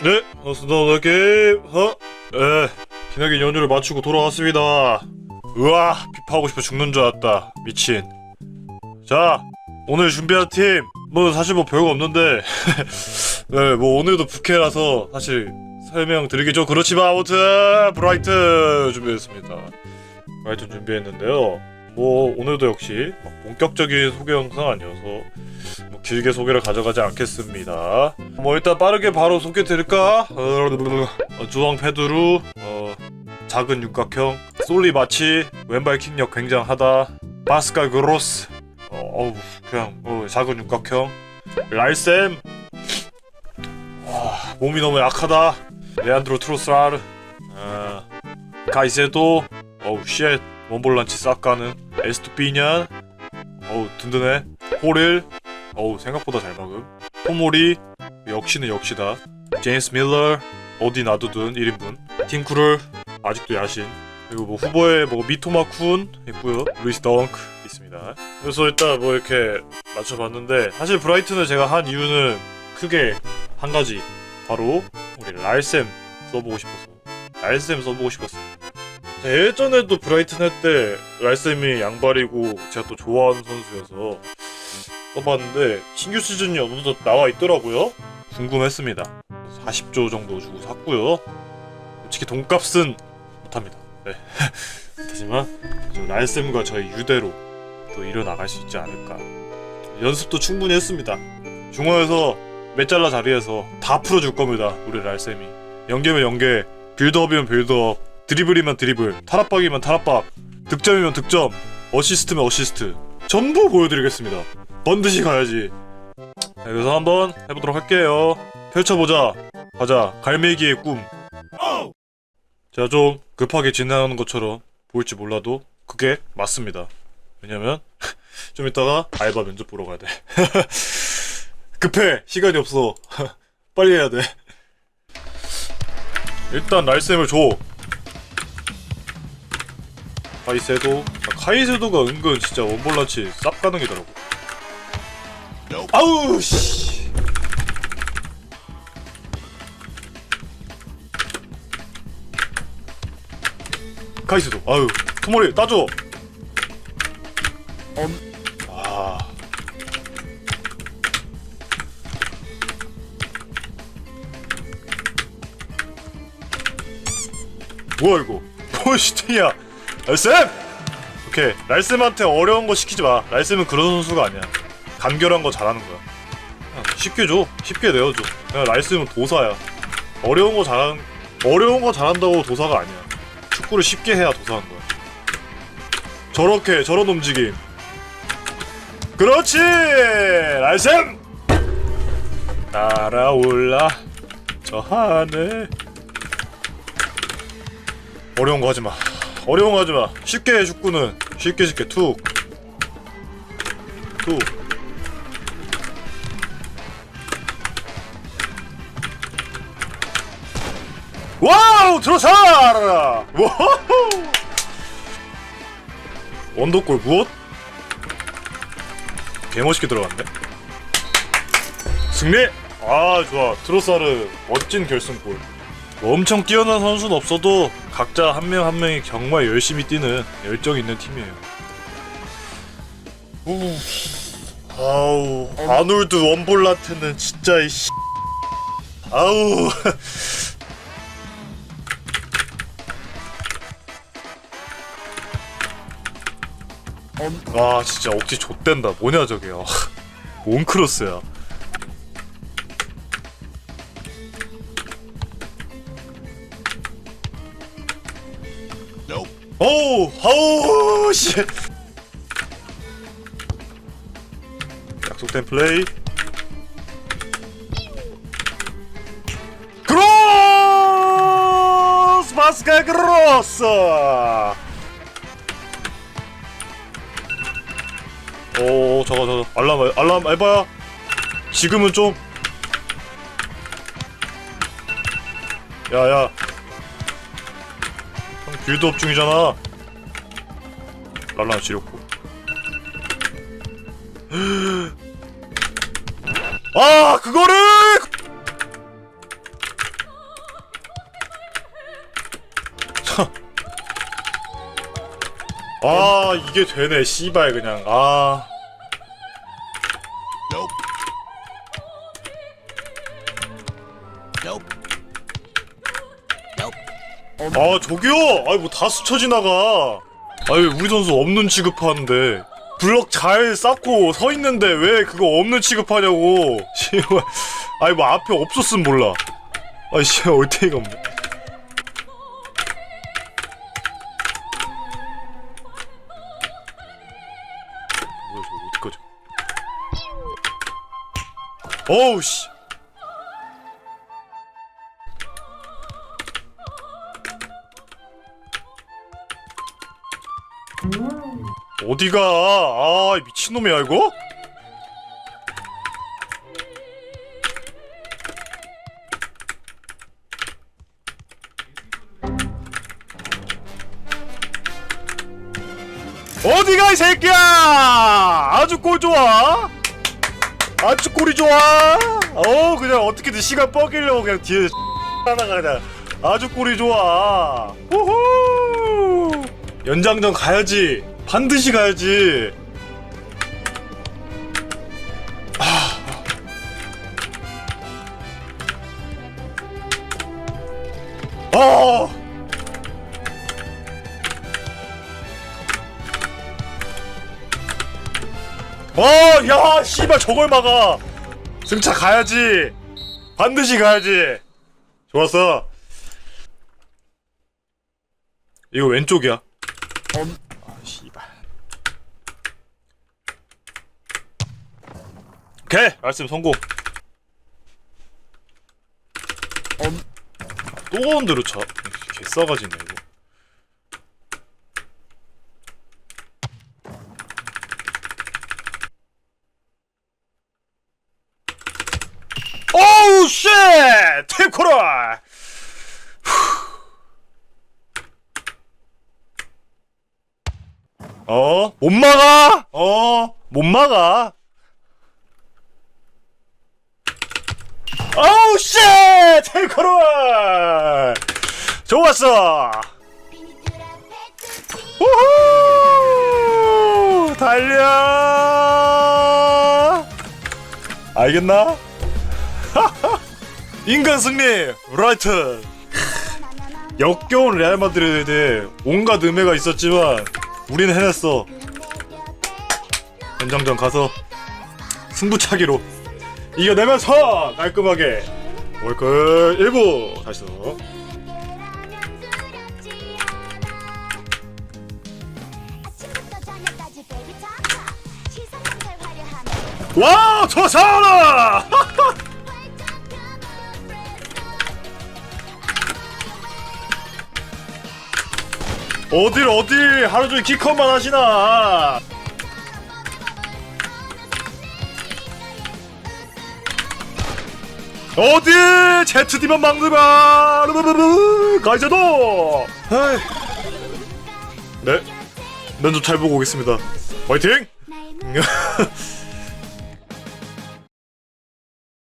네, 반갑습니다. 게임, 어? 네, 기나긴 연휴를 마치고 돌아왔습니다. 우와, 피파하고 싶어 죽는 줄 알았다. 미친. 자, 오늘 준비한 팀, 뭐 사실 뭐 별거 없는데, 네, 뭐 오늘도 부캐라서 사실 설명드리기 좀 그렇지만 아무튼 브라이트 준비했습니다. 브라이트 준비했는데요. 뭐 오늘도 역시 막 본격적인 소개 영상 아니어서 뭐 길게 소개를 가져가지 않겠습니다. 뭐 일단 빠르게 바로 소개 드릴까? 어, 주황 페두루, 어, 작은 육각형, 솔리 마치, 왼발 킥력 굉장하다, 바스칼 그로스, 어, 어우, 그냥 어, 작은 육각형, 랄셈, 아, 몸이 너무 약하다, 레안드로 트로스라르, 어, 가이세도, 어우 쉣, 원볼란치 싹 가는, 에스투피냔, 어우 든든해, 호릴, 어우 생각보다 잘 막음, 토모리, 역시는 역시다. 제임스 밀러 어디 놔두든 1인분. 팀쿠를 아직도 야신. 그리고 뭐 후보에 뭐 미토마 쿤 있고요. 루이스 덩크 있습니다. 그래서 일단 뭐 이렇게 맞춰봤는데 사실 브라이튼을 제가 한 이유는 크게 한 가지. 바로 우리 랄셈 써보고 싶어서. 랄셈 써보고 싶었어요. 제가 예전에도 브라이튼 할 때 랄셈이 양발이고 제가 또 좋아하는 선수여서 써봤는데 신규 시즌이 어느덧 나와 있더라고요 궁금했습니다. 40조 정도 주고 샀고요. 솔직히 돈값은 못합니다. 네. 하지만 저 랄셈과 저의 유대로 또 이뤄나갈 수 있지 않을까. 연습도 충분히 했습니다. 중원에서 메잘라 자리에서 다 풀어줄 겁니다. 우리 랄셈이. 연계면 연계, 빌드업이면 빌드업, 드리블이면 드리블, 탈압박이면 탈압박, 득점이면 득점, 어시스트면 어시스트. 전부 보여드리겠습니다. 번듯이 가야지. 자, 그래서 한번 해보도록 할게요. 펼쳐보자. 가자. 갈매기의 꿈. 제가 좀 급하게 진행하는 것처럼 보일지 몰라도 그게 맞습니다. 왜냐면 좀 이따가 알바 면접 보러 가야 돼. 급해. 시간이 없어. 빨리 해야 돼. 일단 날쌤을 줘. 카이세도. 아, 카이세도가 은근 진짜 원볼라치 쌉 가능이더라고. 아우 씨. 카이스도 아유 토모리 따줘. 아. 뭐야 이거? 뭔 시팅이야? 랄쌤! 오케이 랄쌤한테 어려운 거 시키지 마. 랄쌤은 그런 선수가 아니야. 간결한 거 잘하는 거야. 쉽게 줘. 쉽게 내어줘. 그냥 날쓰면 도사야. 어려운 거 잘하는, 어려운 거 잘한다고 도사가 아니야. 축구를 쉽게 해야 도사한 거야. 저렇게, 저런 움직임. 그렇지! 날쌤! 날아올라, 저 하늘. 어려운 거 하지 마. 어려운 거 하지 마. 쉽게 해, 축구는. 쉽게 쉽게 툭. 툭. 와우 들어차라 와우. 원더골 무엇? 개멋있게 들어갔네. 승리! 아 좋아. 트로사르 멋진 결승골. 뭐 엄청 뛰어난 선수는 없어도 각자 한 명 한 명이 정말 열심히 뛰는 열정 있는 팀이에요. 우. 아우 아놀드 원볼라트는 진짜 이씨. 아우 와 진짜 억지 좆된다. 뭐냐 저게. 아, 뭔 크로스야. 오우 아우 씨. 약속된 플레이. 크로스! 바스카 크로스 오 잠깐 잠깐 알람 알람 알바야 지금은 좀. 야야. 형 빌드업 중이잖아. 랄라 지렸고. 아 그거를! 아 이게 되네 씨발 그냥. 아. 아 저기요? 아이 뭐 다 스쳐 지나가. 아니 우리 선수 없는 취급하는데. 블럭 잘 쌓고 서 있는데 왜 그거 없는 취급하냐고. 씨발 아니 뭐 앞에 없었으면 몰라. 아이 씨발 얼테이가 없네 뭐야 저거 어디까지? 어우 씨 어디가? 아 미친놈이야 이거? 어디가 이 새끼야? 아주 꼴 좋아. 아주 꼴이 좋아. 어 그냥 어떻게든 시간 뻐기려고 그냥 뒤에 하나가 그냥 아주 꼴이 좋아. 우후! 연장전 가야지 반드시 가야지 아 아! 어, 야, 씨발 저걸 막아. 승차 가야지. 반드시 가야지. 좋았어. 이거 왼쪽이야. 아, 씨발. 오케이, 말씀 성공. 또 가운데로 차. 개싸가지네 이거. 오우 쉣! 탭코럴! 어? 못 막아! 어? 못 막아! 오우 쉣! 탭코럴! 좋았어! 우후! 달려! 알겠나? 인간 승리 라이트 역겨운 레알 마드리드에 대해 온갖 음해가 있었지만 우리는 해냈어 연장전 가서 승부차기로 이겨내면서 깔끔하게 월클 1부 다시 또 와! 좋았어! 어딜 어딜 하루 종일 키커만 하시나 어딜 제트디만 막느라 가이자도. 네? 면접 잘 보고 오겠습니다. 화이팅